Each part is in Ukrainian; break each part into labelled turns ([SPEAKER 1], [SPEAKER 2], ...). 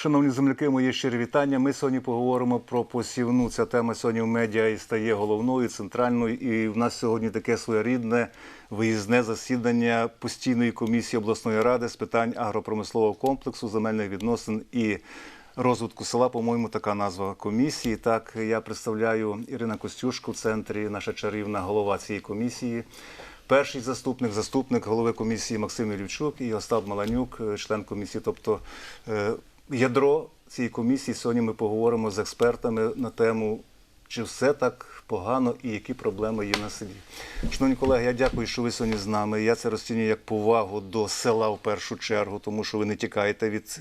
[SPEAKER 1] Шановні земляки, моє щирі вітання. Ми сьогодні поговоримо про посівну. Ця тема сьогодні в медіа і стає головною, центральною. І в нас сьогодні таке своєрідне виїзне засідання постійної комісії обласної ради з питань агропромислового комплексу, земельних відносин і розвитку села. По-моєму, така назва комісії. Так, я представляю Ірина Костюшко в центрі, наша чарівна голова цієї комісії. Перший заступник, заступник голови комісії Максим Ілівчук і Остап Маланюк, член комісії. Тобто е, ядро цієї комісії сьогодні ми поговоримо з експертами на тему, чи все так погано і які проблеми є на селі. Шановні колеги, я дякую, що ви сьогодні з нами. Я це розцінюю як повагу до села в першу чергу, тому що ви не тікаєте від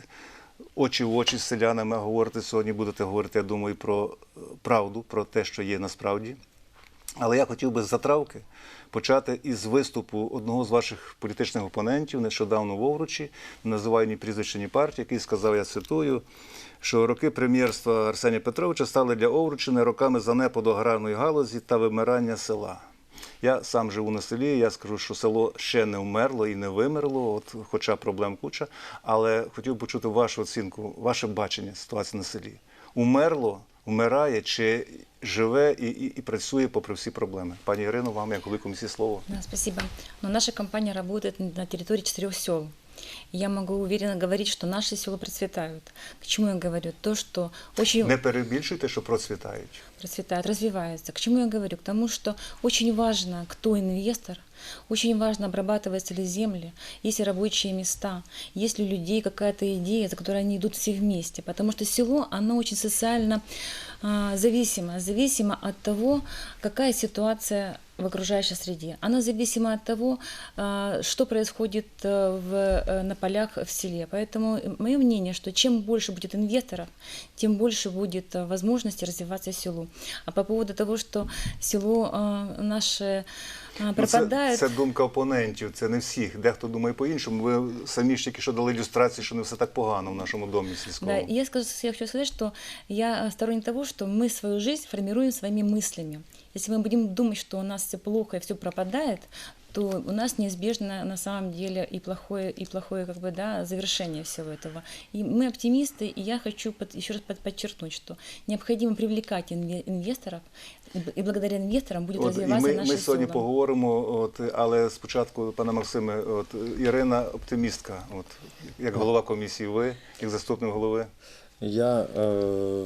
[SPEAKER 1] очі в очі з селянами, а говорите сьогодні. Будете говорити, я думаю, про правду, про те, що є насправді. Але я хотів би з затравки почати із виступу одного з ваших політичних опонентів нещодавно в Овручі, називаю ні прізвище, ні партії, який сказав, я цитую, що роки прем'єрства Арсенія Петровича стали для Овручини роками занепаду аграрної галузі та вимирання села. Я сам живу на селі, я скажу, що село ще не вмерло і не вимерло, от, хоча проблем куча. Але хотів почути вашу оцінку, ваше бачення ситуації на селі. Умерло, вмирає чи живе і, і, і працює попри всі проблеми? Пані Ірино, вам як великому слово.
[SPEAKER 2] Да, спасибо. Но наша компания работает на территории четырех сел. Я могу уверенно говорить, что наши села процветают. К чему я говорю? То, что очень
[SPEAKER 1] Не перебільшуйте, що процвітають.
[SPEAKER 2] процветают, развиваются. К чему я говорю? К тому, что очень важно, кто инвестор, очень важно, обрабатываются ли земли, есть ли рабочие места, есть ли у людей какая-то идея, за которой они идут все вместе. Потому что село, оно очень социально зависимо, зависимо от того, какая ситуация в окружающей среде. Оно зависимо от того, а, что происходит э, в, э, на полях в селе. Поэтому мое мнение, что чем больше будет инвесторов, тем больше будет э, возможности развиваться селу. А по поводу того, что село э, наше а,
[SPEAKER 1] Ну,
[SPEAKER 2] пропадает,
[SPEAKER 1] Це, це думка опонентів, це не всіх. Дехто думає по-іншому. Ви самі ж тільки що дали ілюстрацію, що не все так погано в нашому домі сільському.
[SPEAKER 2] Да, и я, скажу, я хочу сказать, что я э, сторонник того, что мы свою жизнь формируем своими мыслями. Если мы будем думать, что у нас все плохо и все пропадает, то у нас неизбежно на самом деле и плохое, и плохое как бы, да, завершение всего этого. И мы оптимисты, и я хочу под- еще раз под- подчеркнуть, что необходимо привлекать инве- инвесторов, и б- и благодаря инвесторам будет
[SPEAKER 1] От, і
[SPEAKER 2] развиваться
[SPEAKER 1] ми,
[SPEAKER 2] наше
[SPEAKER 1] ми сьогодні
[SPEAKER 2] село.
[SPEAKER 1] поговоримо, от, але спочатку, пане Максиме, от, Ірина оптимістка, от, як голова комісії, ви, як заступник голови.
[SPEAKER 3] Я е,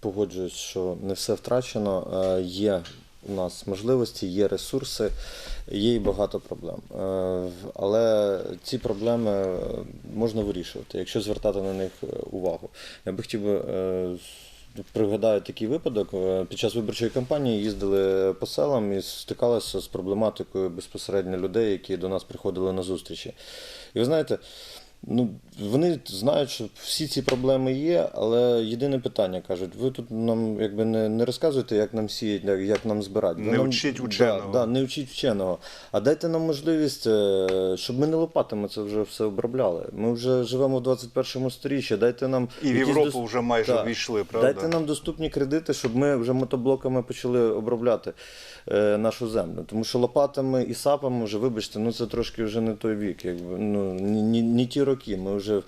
[SPEAKER 3] погоджуюсь, що не все втрачено. Е, є у нас можливості, є ресурси, є і багато проблем. Е, але ці проблеми е, можна вирішувати, якщо звертати на них е, увагу. Я би хотів би. Пригадаю такий випадок. Під час виборчої кампанії їздили по селам і стикалися з проблематикою безпосередньо людей, які до нас приходили на зустрічі. І ви знаєте, Ну, вони знають, що всі ці проблеми є, але єдине питання кажуть: ви тут нам якби не, не розказуєте, як нам сіяти, як, як нам збирати. Ви
[SPEAKER 1] Не
[SPEAKER 3] нам,
[SPEAKER 1] вчіть ученого.
[SPEAKER 3] Да, да, не вчіть вченого. А дайте нам можливість, е, щоб ми не лопатами це вже все обробляли. Ми вже живемо в 21-му сторіччі. Дайте нам
[SPEAKER 1] І в Європу
[SPEAKER 3] дос-
[SPEAKER 1] вже майже
[SPEAKER 3] Да.
[SPEAKER 1] ввійшли, правда?
[SPEAKER 3] Дайте нам доступні кредити, щоб ми вже мотоблоками почали обробляти е, нашу землю. Тому що лопатами і сапами вже, вибачте, ну це трошки вже не той вік. Якби, ну, ні, ні, ні ті роки. Ми вже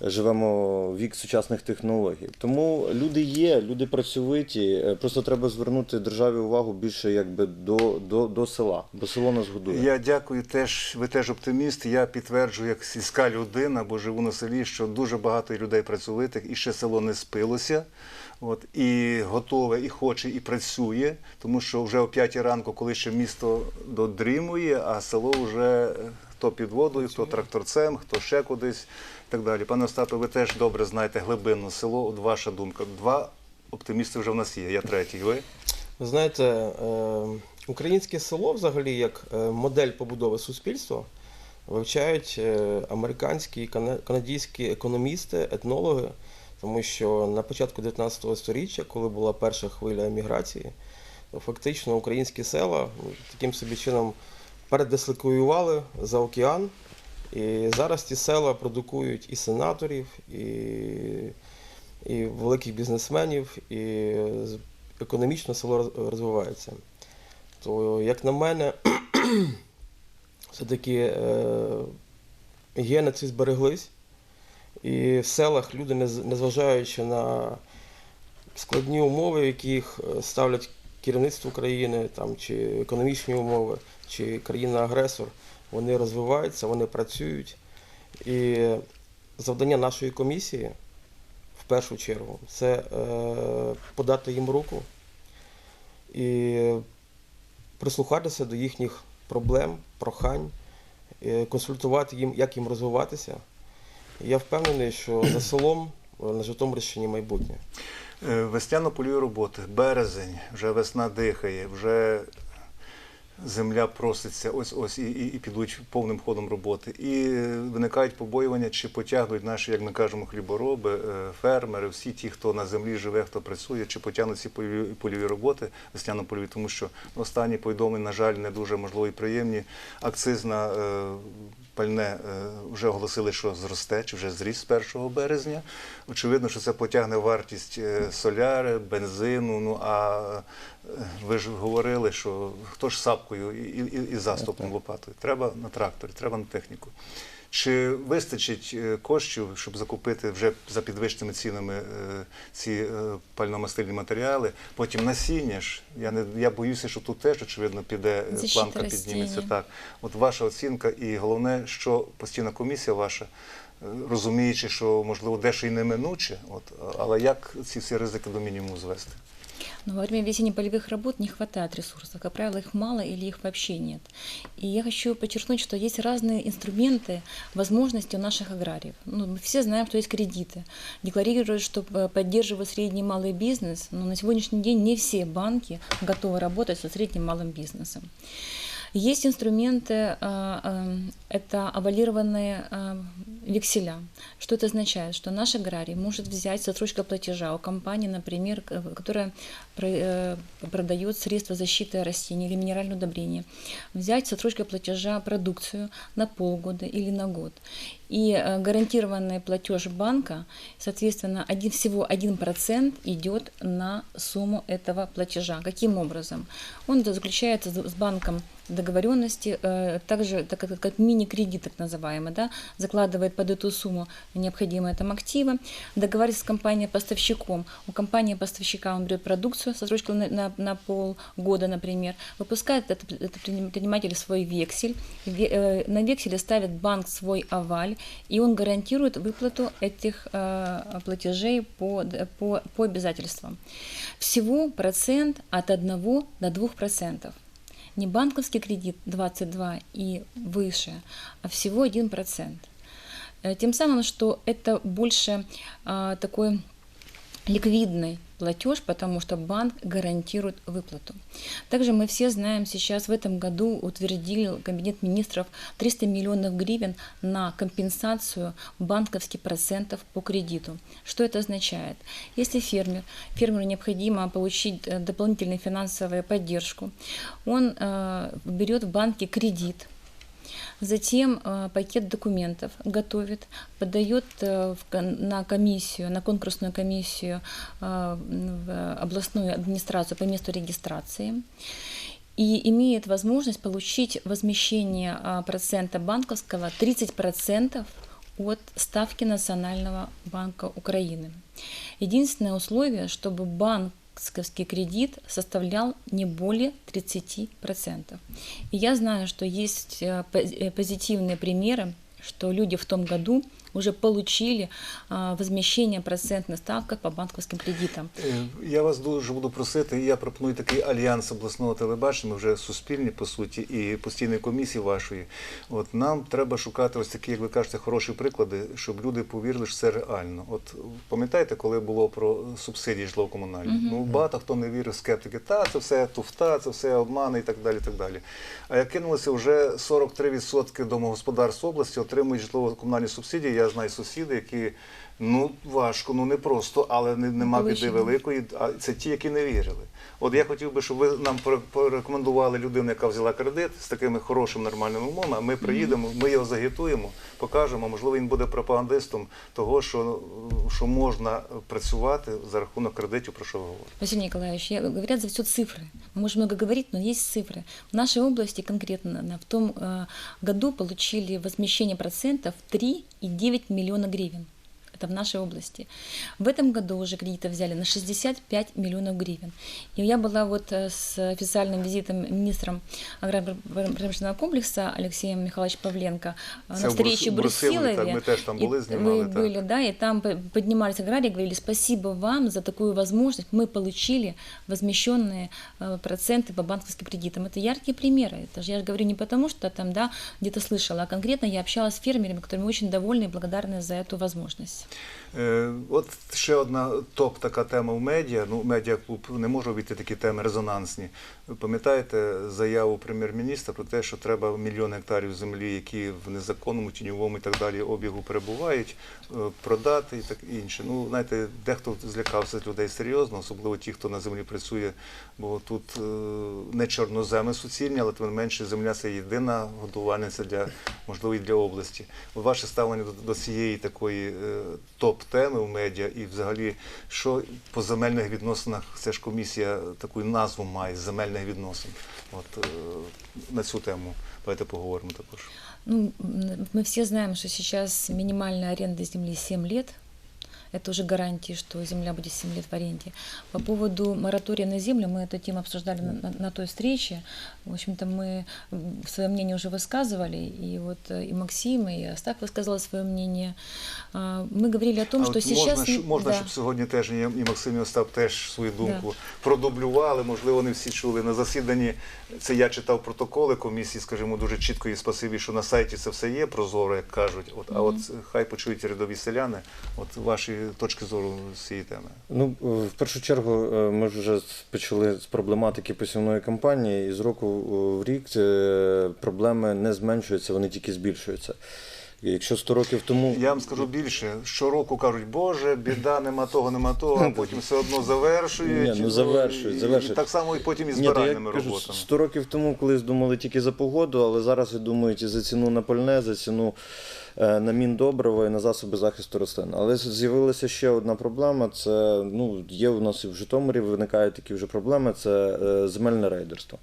[SPEAKER 3] живемо вік сучасних технологій. Тому люди є, люди працьовиті. е, Просто треба звернути державі увагу більше якби до, до, до села, бо село нас годує.
[SPEAKER 1] Я дякую теж. Ви теж оптиміст. Я підтверджую, як сільська людина, бо живу на селі, що дуже багато людей працьовитих, і ще село не спилося. От, і готове, і хоче, і працює, тому що вже о 5 ранку, коли ще місто додрімує, а село вже е, хто під водою, хто тракторцем, хто ще кудись і так далі. Пане Остапе, ви теж добре знаєте глибинно село. От ваша думка. Два оптимісти вже в нас є. Я третій. Ви?
[SPEAKER 4] Ви знаєте, е, українське село, взагалі, як е, модель побудови суспільства, вивчають е, американські і кана- канадські економісти, етнологи, тому що на початку 19 століття, коли була перша хвиля еміграції, фактично українські села ну, таким собі чином передислокуювали за океан. І зараз ті села продукують і сенаторів, і, і великих бізнесменів, і економічно село розвивається. То, як на мене, все-таки гени ці збереглись. І в селах люди, нез- незважаючи на складні умови, в яких е, ставлять керівництво країни, там, чи економічні умови, чи країна-агресор, вони розвиваються, вони працюють. І завдання нашої комісії в першу чергу це е, подати їм руку і прислухатися до їхніх проблем, прохань, е, консультувати їм, як їм розвиватися. І я впевнений, що за селом е, на Житомирщині майбутнє.
[SPEAKER 1] Е, Весняно-польові роботи, березень, вже весна дихає, вже земля проситься, ось ось і, і, і підуть повним ходом роботи. І виникають побоювання, чи потягнуть наші, як ми кажемо, хлібороби, е, фермери, всі ті, хто на землі живе, хто працює, чи потягнуть ці польові, польові роботи, весняно-польові, тому що останні повідомлення, на жаль, не дуже можливо і приємні. Акцизна е, пальне е, вже оголосили, що зросте, чи вже зріс з 1 березня. Очевидно, що це потягне вартість е, соляри, бензину. Ну а е, ви ж говорили, що хто ж сапкою і, і, і заступом лопатою? Треба на тракторі, треба на техніку. Чи вистачить е, коштів, щоб закупити вже за підвищеними цінами е, ці е, пальномастильні матеріали? Потім насіння ж. Я не я боюся, що тут теж очевидно піде
[SPEAKER 2] Защита
[SPEAKER 1] планка підніметься. Так, от ваша оцінка, і головне, що постійна комісія ваша, розуміючи, що можливо дещо й неминуче, от але як ці всі ризики до мінімуму звести?
[SPEAKER 2] Но во время весенне-полевых работ не хватает ресурсов. Как правило, их мало или их вообще нет. И я хочу подчеркнуть, что есть разные инструменты, возможности у наших аграриев. Ну, мы все знаем, что есть кредиты. Декларируют, что э, поддерживают средний и малый бизнес, но на сегодняшний день не все банки готовы работать со средним и малым бизнесом. Есть инструменты, а, а, это авалированные а, векселя. Что это означает? Что наш аграрий может взять с отсрочкой платежа у компании, например, которая про- э, продает средства защиты растений или минеральное удобрение, взять с отсрочкой платежа продукцию на полгода или на год. И э, гарантированный платеж банка, соответственно, один, всего 1% идет на сумму этого платежа. Каким образом? Он заключается с банком договоренности, э, также так как, как мини-кредит так называемый, да, закладывает под эту сумму необходимые там активы, договаривается с компанией-поставщиком. У компании-поставщика он берет продукцию со срочкой на, на, на полгода, например, выпускает этот, предприниматель свой вексель, ве- э, на векселе ставит банк свой аваль, и он гарантирует выплату этих э, платежей по, по, по обязательствам. Всего процент от 1 до 2 процентов. Не банковский кредит 22 и выше, а всего 1 процент. Э, Тем самым, что это больше а, такой ликвидный платеж, потому что банк гарантирует выплату. Также мы все знаем, сейчас в этом году утвердил Кабинет министров 300 миллионов гривен на компенсацию банковских процентов по кредиту. Что это означает? Если фермер, фермеру необходимо получить э, дополнительную финансовую поддержку, он э, берет в банке кредит, Затем э, пакет документов готовит, подает э, на комиссию, на конкурсную комиссию э, в областную администрацию по месту регистрации и имеет возможность получить возмещение а, процента банковского 30% от ставки Национального банка Украины. Единственное условие, чтобы банковский кредит составлял не более 30%. И я знаю, что есть э, пози- э, позитивные примеры, что люди в том году уже получили а, возмещение процентных ставок по банковским кредитам.
[SPEAKER 1] Е, Я вас дуже буду просити. Я пропоную такий альянс обласного телебачення, ми вже суспільні по суті, і постійної комісії вашої. От нам треба шукати ось такі, як ви кажете, хороші приклади, щоб люди повірили, що це реально. От пам'ятаєте, коли було про субсидії житлово-комунальні? Ну багато хто не вірив, скептики, та це все туфта, це все обмани і так далі. і так далі. А як кинулося, вже 43% домогосподарств області отримують житлово-комунальні субсидії. Я знаю сусіди, які ну важко, ну не просто, але не, нема біди
[SPEAKER 2] Повищені.
[SPEAKER 1] великої, а це ті, які не вірили. От я хотів би, щоб ви нам пор- порекомендували людину, яка взяла кредит з такими хорошими нормальними умовами. а Ми приїдемо, ми його загітуємо, покажемо. Можливо, він буде пропагандистом того, що, що можна працювати за рахунок кредитів, про що ви говорите.
[SPEAKER 2] Василий Николаевич, я, говорят за все цифры. Мы можем много говорить, но есть цифры. В нашей области конкретно на- в том э, году получили возмещение процентов 3,9 миллиона гривен. Это в нашей области. В этом году уже кредиты взяли на 65 миллионов гривен. И я была вот э, с официальным визитом министром агропромышленного комплекса Алексеем Михайловичем Павленко э,
[SPEAKER 1] Це
[SPEAKER 2] на
[SPEAKER 1] в
[SPEAKER 2] встрече в
[SPEAKER 1] так, ми теж там були,
[SPEAKER 2] И
[SPEAKER 1] знімали,
[SPEAKER 2] Вы
[SPEAKER 1] так.
[SPEAKER 2] были, да, и там поднимались аграрии, говорили, спасибо вам за такую возможность. Мы получили возмещенные э, проценты по банковским кредитам. Это яркие примеры. Это же я же говорю не потому, что там, да, где-то слышала, а конкретно я общалась с фермерами, которыми очень довольны и благодарны за эту возможность.
[SPEAKER 1] Е, От ще одна топ така тема в медіа. Ну, медіаклуб не може обійти такі теми резонансні. Пам'ятаєте заяву прем'єр-міністра про те, що треба мільйон гектарів землі, які в незаконному, тіньовому і так далі обігу перебувають, е, продати і так інше. Ну, знаєте, дехто злякався з людей серйозно, особливо ті, хто на землі працює, бо тут е, не чорноземи суцільні, але тим не менше земля це єдина годувальниця для можливо і для області. Ваше ставлення до, цієї такої е, топ-теми в медіа і взагалі, що по земельних відносинах, це ж комісія таку назву має земельних відносин. От е, на цю тему давайте поговоримо також.
[SPEAKER 2] Ну, мы все знаем, что сейчас минимальная аренда земли 7 лет Это уже гарантия, что земля будет 7 лет в аренде. По поводу моратория на землю, мы эту тему обсуждали на, на- на той встрече. В общем-то, мы м, свое мнение уже высказывали. И вот э, и Максим, и Остап высказал свое мнение. А, Мы говорили о том,
[SPEAKER 1] а
[SPEAKER 2] что
[SPEAKER 1] от
[SPEAKER 2] сейчас...
[SPEAKER 1] можна,
[SPEAKER 2] не-
[SPEAKER 1] щоб- можна
[SPEAKER 2] да.
[SPEAKER 1] щоб сьогодні теж і і Максим і Остап теж свою думку продублювали. Можливо, не всі чули на засіданні. Це я читав протоколи комісії, скажімо, дуже чітко і спасибі, що на сайті це все є прозоро, як кажуть. От, а от хай почують рядові селяни. От ваші точки зору з цієї теми.
[SPEAKER 3] Ну, е, в першу чергу, е, ми вже почали з проблематики посівної кампанії, і з року в рік е, проблеми не зменшуються, вони тільки збільшуються. Якщо 100 років тому
[SPEAKER 1] Я вам скажу більше. Щороку кажуть, Боже, біда, нема того, нема того, а потім все одно завершують.
[SPEAKER 3] Ні, ну, завершують, завершують.
[SPEAKER 1] І так само і потім і
[SPEAKER 3] Ні, я
[SPEAKER 1] збиральними
[SPEAKER 3] кажу, 100 років тому колись думали тільки за погоду, але зараз і думають і за ціну на пальне, за ціну на міндобрива і на засоби захисту рослин. Але з'явилася ще одна проблема: це ну, є у нас і в Житомирі виникають такі вже проблеми, це е, земельне рейдерство.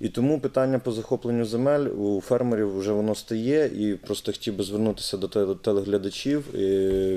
[SPEAKER 3] І тому питання по захопленню земель у фермерів вже воно стає, і просто хотів би звернутися до телеглядачів е,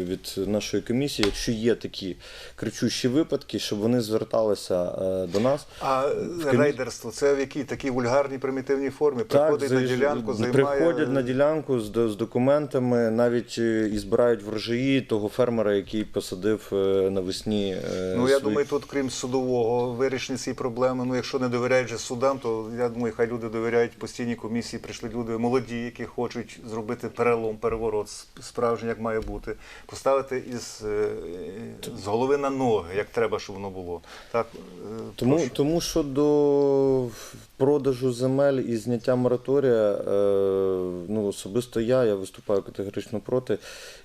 [SPEAKER 3] від нашої комісії, якщо є такі кричущі випадки, щоб вони зверталися е, до нас.
[SPEAKER 1] А рейдерство це в якій такій вульгарній примітивній формі? Приходить на ділянку, займає...
[SPEAKER 3] приходять на ділянку з, з документами, навіть е, і збирають врожаї того фермера, який посадив е, навесні. е,
[SPEAKER 1] Ну, я
[SPEAKER 3] свої-
[SPEAKER 1] думаю, тут, крім судового вирішення цієї проблеми, ну якщо не довіряють же судам, то я думаю, хай люди довіряють постійній комісії. Прийшли люди молоді, які хочуть зробити перелом, переворот справжній, як має бути, поставити із е, з голови на ноги, як треба, щоб воно було. Так е,
[SPEAKER 3] Тому,
[SPEAKER 1] прошу.
[SPEAKER 3] тому що до продажу земель і зняття мораторія, е, ну особисто я, я виступаю категорично проти,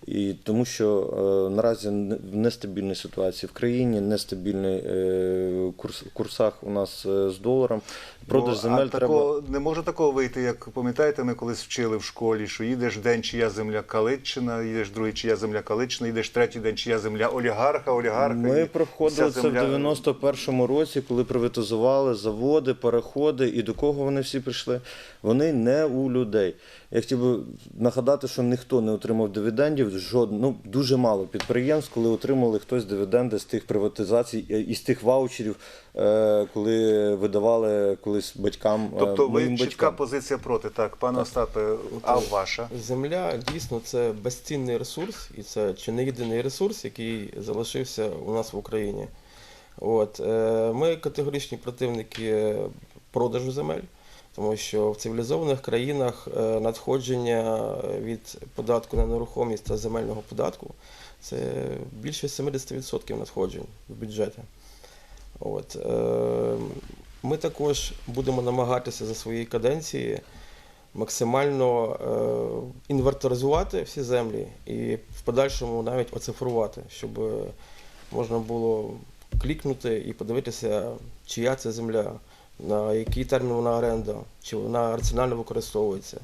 [SPEAKER 3] і тому що е, наразі в нестабільній ситуації в країні, нестабільний е, курс, курсах у нас з доларом. Продаж
[SPEAKER 1] Бо,
[SPEAKER 3] земель
[SPEAKER 1] а
[SPEAKER 3] треба.
[SPEAKER 1] такого, не може такого вийти, як пам'ятаєте, ми колись вчили в школі, що їдеш день, чия земля Калитчина, їдеш другий, чия земля Калитчина, їдеш третій день, чия земля олігарха, олігарха.
[SPEAKER 3] Ми проходили
[SPEAKER 1] це
[SPEAKER 3] це в 91-му році, коли приватизували заводи, переходи. І до кого вони всі прийшли? Вони не у людей. Я хотів би нагадати, що ніхто не отримав дивідендів. Жоден, ну дуже мало підприємств, коли отримали хтось дивіденди з тих приватизацій е, і з тих ваучерів, е, коли видавали колись батькам. е,
[SPEAKER 1] Тобто ви чітка
[SPEAKER 3] батькам.
[SPEAKER 1] позиція проти, так, пане Остапе, а ваша?
[SPEAKER 4] Земля дійсно це безцінний ресурс, і це чи не єдиний ресурс, який залишився у нас в Україні. От, ми категоричні противники продажу земель, тому що в цивілізованих країнах е, надходження від податку на нерухомість та земельного податку це більше 70% надходжень в бюджети. От, е, ми також будемо намагатися за своєї каденції максимально е, інвентаризувати всі землі і в подальшому навіть оцифрувати, щоб е, можна було клікнути і подивитися, чия це земля, на який термін вона оренда, чи вона раціонально використовується.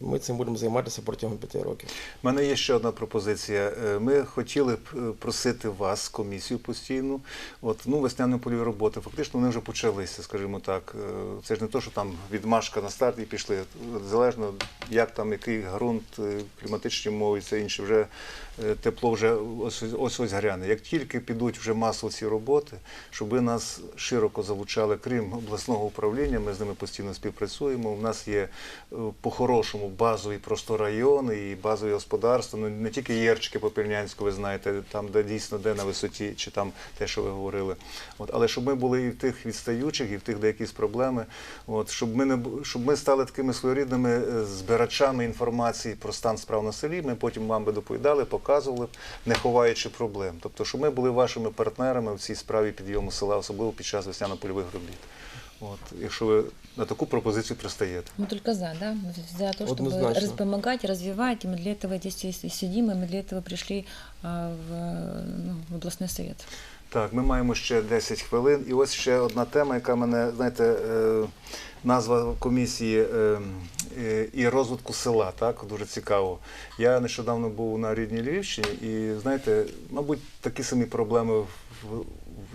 [SPEAKER 4] Ми цим будемо займатися протягом п'яти років.
[SPEAKER 1] У мене є ще одна пропозиція. Е, Ми хотіли б е, просити вас, комісію постійну, от ну весняні польові роботи. Фактично вони вже почалися, скажімо так. Е, Це ж не то, що там відмашка на старт і пішли. Залежно, як там який ґрунт, кліматичні умови, це інше. Вже тепло вже ось ось гряне. Як тільки підуть вже масово ці роботи, щоб нас широко залучали, крім обласного управління, ми з ними постійно співпрацюємо. У нас є е, по-хорошому базові просто райони і базові господарства. Ну не тільки Єрчики Попільнянську, ви знаєте, там, де дійсно де на висоті, чи там те, що ви говорили. От, але щоб ми були і в тих відстаючих, і в тих, де якісь проблеми. От, щоб ми не щоб ми стали такими своєрідними е, збирачами інформації про стан справ на селі. Ми потім вам би доповідали, показували, не ховаючи проблем. Тобто, щоб ми були вашими партнерами в цій справі підйому села, особливо під час весняно-польових робіт. От, якщо ви на таку пропозицію пристаєте.
[SPEAKER 2] Мы только за, да, Мы за то, чтобы
[SPEAKER 4] Однозначно.
[SPEAKER 2] раз- помогать, развивать. И мы для этого здесь и сидим, и мы для этого пришли а, в, ну, в областной совет.
[SPEAKER 1] Так, ми маємо ще 10 хвилин. І ось ще одна тема, яка мене, знаєте, е, назва комісії е, е, і розвитку села, так, дуже цікаво. Я нещодавно був на рідній Львівщині, і знаєте, мабуть, такі самі проблеми, в- в-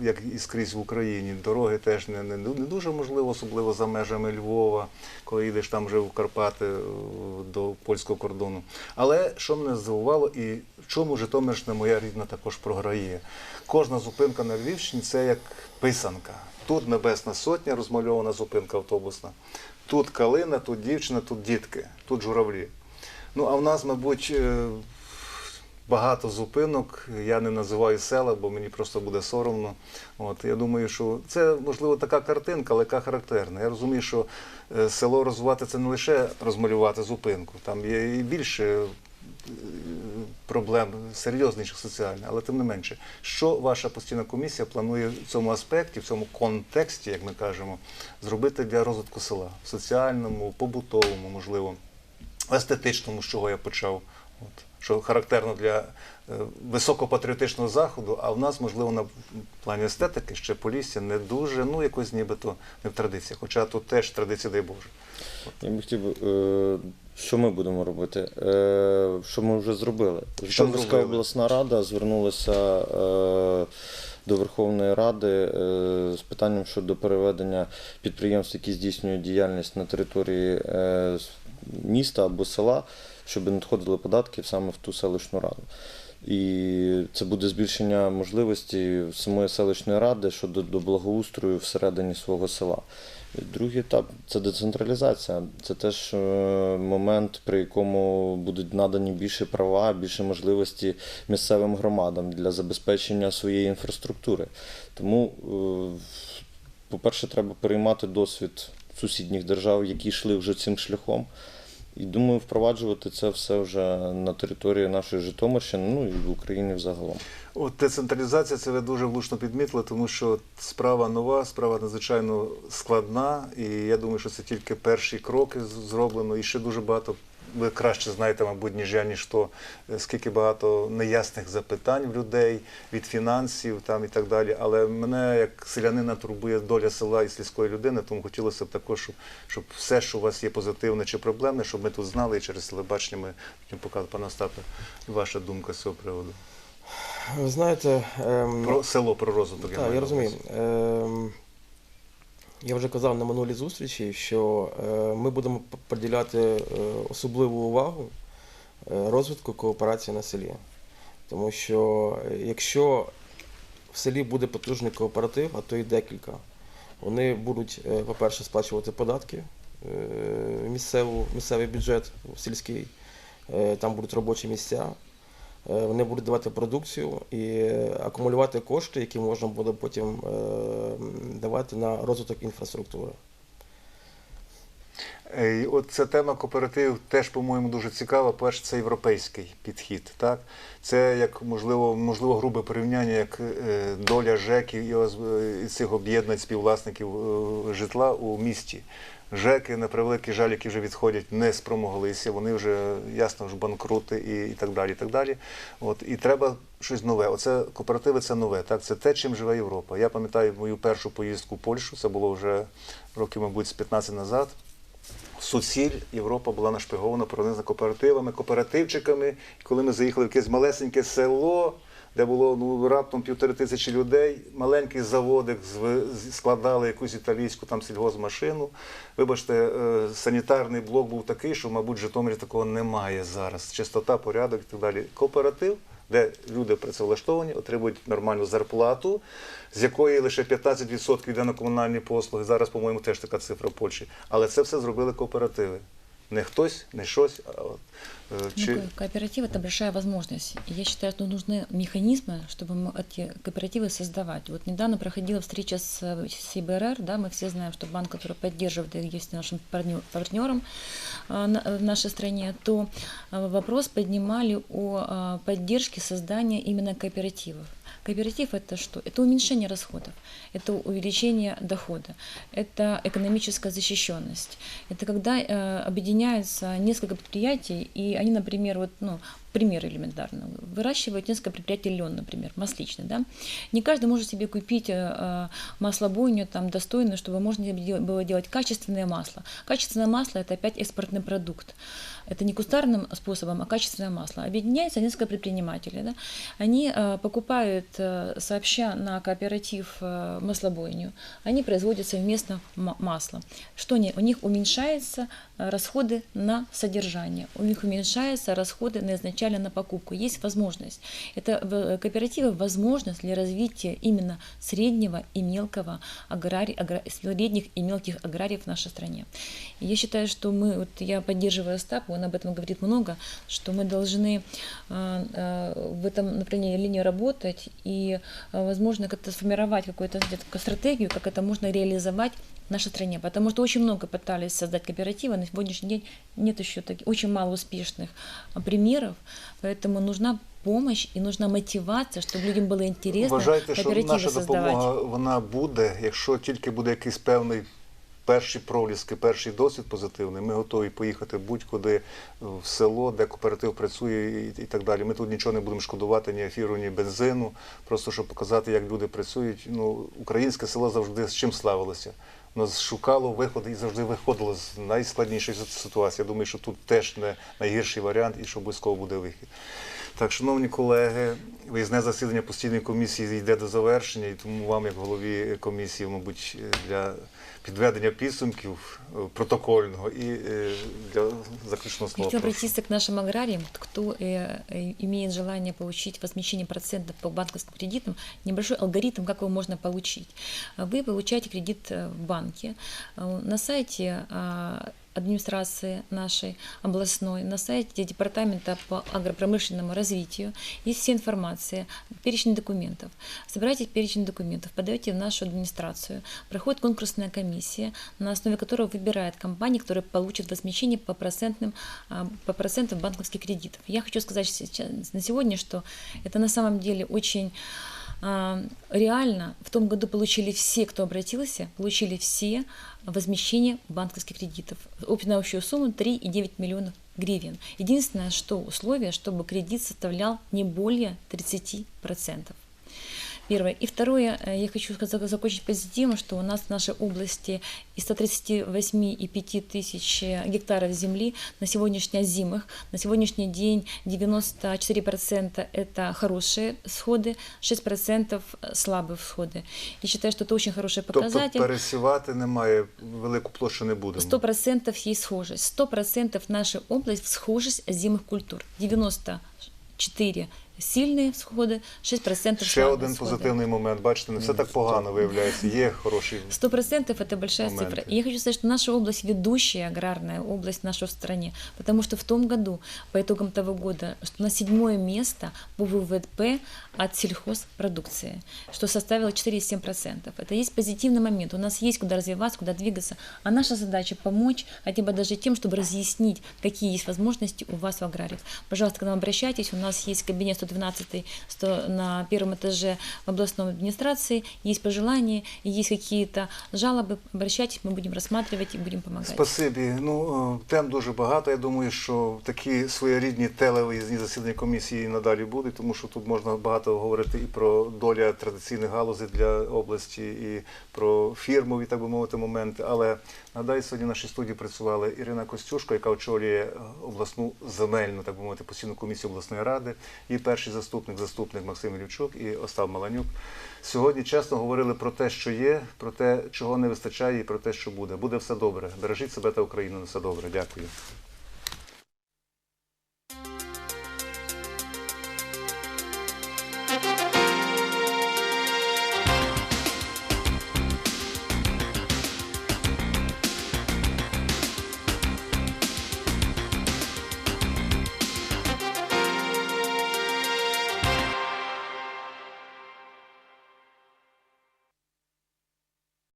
[SPEAKER 1] як і скрізь в Україні. Дороги теж не, не, не дуже можливо, особливо за межами Львова, коли їдеш там вже в Карпати е, до польського кордону. Але що мене здивувало, і в чому Житомирщина моя рідна також програє. Кожна зупинка на Львівщині це як писанка. Тут Небесна Сотня, розмальована зупинка автобусна. Тут калина, тут дівчина, тут дітки, тут журавлі. Ну, а в нас, мабуть, е, багато зупинок. Я не називаю села, бо мені просто буде соромно. От, я думаю, що це, можливо, така картинка, але яка характерна. Я розумію, що е, село розвивати це не лише розмалювати зупинку, там є і більше е, проблем серйозніших соціальних, але тим не менше, що ваша постійна комісія планує в цьому аспекті, в цьому контексті, як ми кажемо, зробити для розвитку села в соціальному, побутовому, можливо, естетичному, з чого я почав. От, що характерно для е, високопатріотичного заходу, а в нас, можливо, на плані естетики ще Полісся не дуже, ну якось нібито не в традиціях. Хоча тут теж традиція, дай Боже.
[SPEAKER 3] Я би хотів, е, що ми будемо робити? Е, Що ми вже зробили? Житомирська обласна рада звернулася до Верховної Ради з питанням щодо переведення підприємств, які здійснюють діяльність на території міста або села, щоб надходили податки саме в ту селищну раду. І це буде збільшення можливості самої селищної ради щодо до благоустрою всередині свого села. Другий етап це децентралізація. Це теж е, момент, при якому будуть надані більше права, більше можливості місцевим громадам для забезпечення своєї інфраструктури. Тому, е, по-перше, треба переймати досвід сусідніх держав, які йшли вже цим шляхом. І думаю, впроваджувати це все вже на території нашої Житомирщини, ну і в Україні взагалом.
[SPEAKER 1] От децентралізація це ви дуже влучно підмітили, тому що справа нова, справа надзвичайно складна, і я думаю, що це тільки перші кроки зроблено, і ще дуже багато. Ви краще знаєте, мабуть, ніж я, ніж то, е, скільки багато неясних запитань в людей від фінансів там і так далі. Але мене як селянина турбує доля села і сільської людини, тому хотілося б також, щоб, щоб все, що у вас є позитивне чи проблемне, щоб ми тут знали і через телебачення ми показали. Пане Остапе, ваша думка з цього приводу.
[SPEAKER 4] Ви знаєте, ем,
[SPEAKER 1] Про село, про розвиток.
[SPEAKER 4] Так,
[SPEAKER 1] маю
[SPEAKER 4] я розумію. Ем, Я вже казав на минулій зустрічі, що е, ми будемо приділяти е, особливу увагу е, розвитку кооперації на селі. Тому що якщо в селі буде потужний кооператив, а то і декілька, вони будуть, по-перше, сплачувати податки місцеву, місцевий бюджет сільський, там будуть робочі місця. Е, Вони будуть давати продукцію і акумулювати кошти, які можна буде потім е, давати на розвиток інфраструктури.
[SPEAKER 1] Е, і От ця тема кооперативів теж, по-моєму, дуже цікава. Перше, це європейський підхід. Так? Це як можливо, можливо, грубе порівняння, як доля ЖЕКів і, цих об'єднань співвласників житла у місті. ЖЕКи, на превеликий жаль, які вже відходять, не спромоглися, вони вже ясно ж банкрути і, і так далі. І так далі. От, і треба щось нове. Оце кооперативи це нове. Так? Це те, чим живе Європа. Я пам'ятаю мою першу поїздку в Польщу, це було вже років, мабуть, з 15 назад. Суціль Європа була нашпигована пронизана кооперативами, кооперативчиками. Коли ми заїхали в якесь малесеньке село, де було ну, раптом півтори тисячі людей, маленький заводик, складали якусь італійську там сільгозмашину. Вибачте, е, санітарний блок був такий, що, мабуть, в Житомирі такого немає зараз. Чистота, порядок і так далі. Кооператив, де люди працевлаштовані, отримують нормальну зарплату, з якої лише 15% йде на комунальні послуги. Зараз, по-моєму, теж така цифра в Польщі. Але це все зробили кооперативи Не хтось, не щось, а от, е,
[SPEAKER 2] Ну,
[SPEAKER 1] чи
[SPEAKER 2] ко- кооператив это большая возможность. И Я считаю, что нужны механизмы, чтобы мы эти кооперативы создавать. Вот недавно проходила встреча с э, СИБРР, да, мы все знаем, что банк, который поддерживает и есть нашим партнё- партнером э, на- в нашей стране, то э, вопрос поднимали о э, поддержке создания именно кооперативов. Кооператив это что? Это уменьшение расходов, это увеличение дохода, это экономическая защищенность. Это когда э, объединяются несколько предприятий, и они, например, вот, ну, пример элементарно, выращивают несколько предприятий лен, например, масличный, да. Не каждый может себе купить э, э, маслобойню там достойную, чтобы можно было делать качественное масло. Качественное масло это опять экспортный продукт. Это не кустарным способом, а качественное масло. Объединяется несколько предпринимателей, да. Они э, покупают сообща на кооператив маслобойню, они производят совместно ма- масло. Что они, у них уменьшаются расходы на содержание, у них уменьшаются расходы на изначально на покупку. Есть возможность. Это в- кооперативы возможность для развития именно среднего и мелкого аграри, агра- средних и мелких аграриев в нашей стране. И я считаю, что мы, вот я поддерживаю Остапа, он об этом говорит много, что мы должны э, э, в этом направлении работать и, э, возможно, как-то сформировать какую-то стратегию, как это можно реализовать нашей стране. Потому что очень много пытались создать кооперативы, на сегодняшний день нет еще таких, очень мало успешных а, примеров, поэтому нужна помощь и нужна мотивация, чтобы людям было интересно
[SPEAKER 1] вважаєте, що
[SPEAKER 2] кооперативы
[SPEAKER 1] наша
[SPEAKER 2] создавать.
[SPEAKER 1] допомога вона буде, якщо тільки буде якийсь певний перші проліски, перший досвід позитивний, ми готові поїхати будь-куди в село, де кооператив працює і, і так далі. Ми тут нічого не будемо шкодувати, ні ефіру, ні бензину, просто щоб показати, як люди працюють. Ну, українське село завжди з чим славилося. Воно шукало виходи і завжди виходило з найскладнішої ситуації. Я думаю, що тут теж не найгірший варіант і що обов'язково буде вихід. Так, шановні колеги, виїзне засідання постійної комісії йде до завершення, і тому вам, як голові комісії, мабуть, для підведення підсумків е, протокольного і е, для заключного
[SPEAKER 2] Я
[SPEAKER 1] слова.
[SPEAKER 2] хотела
[SPEAKER 1] прошу.
[SPEAKER 2] обратиться к нашим аграриям, кто э, э, имеет желание получить возмещение процентов по банковским кредитам, небольшой алгоритм, как его можно получить. Вы получаете кредит э, в банке э, на сайте а, Администрации нашей областной, на сайте департамента по агропромышленному развитию есть вся информация, перечень документов. Собираете перечень документов, подаете в нашу администрацию, проходит конкурсная комиссия, на основе которой выбирает компании, которые получат возмещение по процентным, а, по процентам банковских кредитов. Я хочу сказать сейчас, на сегодня, что это на самом деле очень реально в том году получили все, кто обратился, получили все возмещение банковских кредитов. На общую сумму 3,9 миллионов гривен. Единственное, что условие, чтобы кредит составлял не более 30%. Первое. И второе, э, я хочу сказать- закончить позитивом, что у нас в нашей области из 138,5 тысяч э, гектаров земли на сегодняшний зимых, на сегодняшний день 94% это хорошие всходы, 6% слабые всходы. Я считаю, что это очень хороший
[SPEAKER 1] Тобто
[SPEAKER 2] показатель.
[SPEAKER 1] пересівати немає, велику площу не будемо.
[SPEAKER 2] Сто процентов есть схожесть. Сто процентов наша область в схожесть зимых культур. 94 сильные всходы, 6 процентов
[SPEAKER 1] Ще
[SPEAKER 2] слабые
[SPEAKER 1] один
[SPEAKER 2] всходы.
[SPEAKER 1] позитивний момент. Бачите, не все так погано виявляється. Є хороші
[SPEAKER 2] Сто процентов это большая
[SPEAKER 1] моменты.
[SPEAKER 2] цифра. И я хочу сказать, что наша область ведущая аграрная область наша в стране, потому что в том году, по итогам того года, что на седьмое место по ВВП от сельхозпродукции, что составило 4,7%. Это есть позитивный момент. У нас есть куда развиваться, куда двигаться. А наша задача помочь хотя бы даже тем, чтобы разъяснить, какие есть возможности у вас в аграриях. Пожалуйста, к нам обращайтесь. У нас есть кабинет 130 12 на первом этаже в областной администрации. Есть пожелания, есть какие-то жалобы, обращайтесь, мы будем рассматривать и будем помогать.
[SPEAKER 1] Спасибі. Ну е, тем дуже багато. Я думаю, що такі своєрідні телевизійні засідання комісії і надалі будуть, тому що тут можна багато говорити і про доля традиційних галузей для області, і про фірмові, так би мовити, моменти. Але нагадаю, сьогодні в нашій студії працювала Ірина Костюшко, яка очолює е, обласну земельну, так би мовити, постійну комісію обласної ради, і перший заступник, заступник Максим Ілівчук і Остап Маланюк. Сьогодні чесно говорили про те, що є, про те, чого не вистачає, і про те, що буде. Буде все добре. Бережіть себе та Україну. На все добре. Дякую.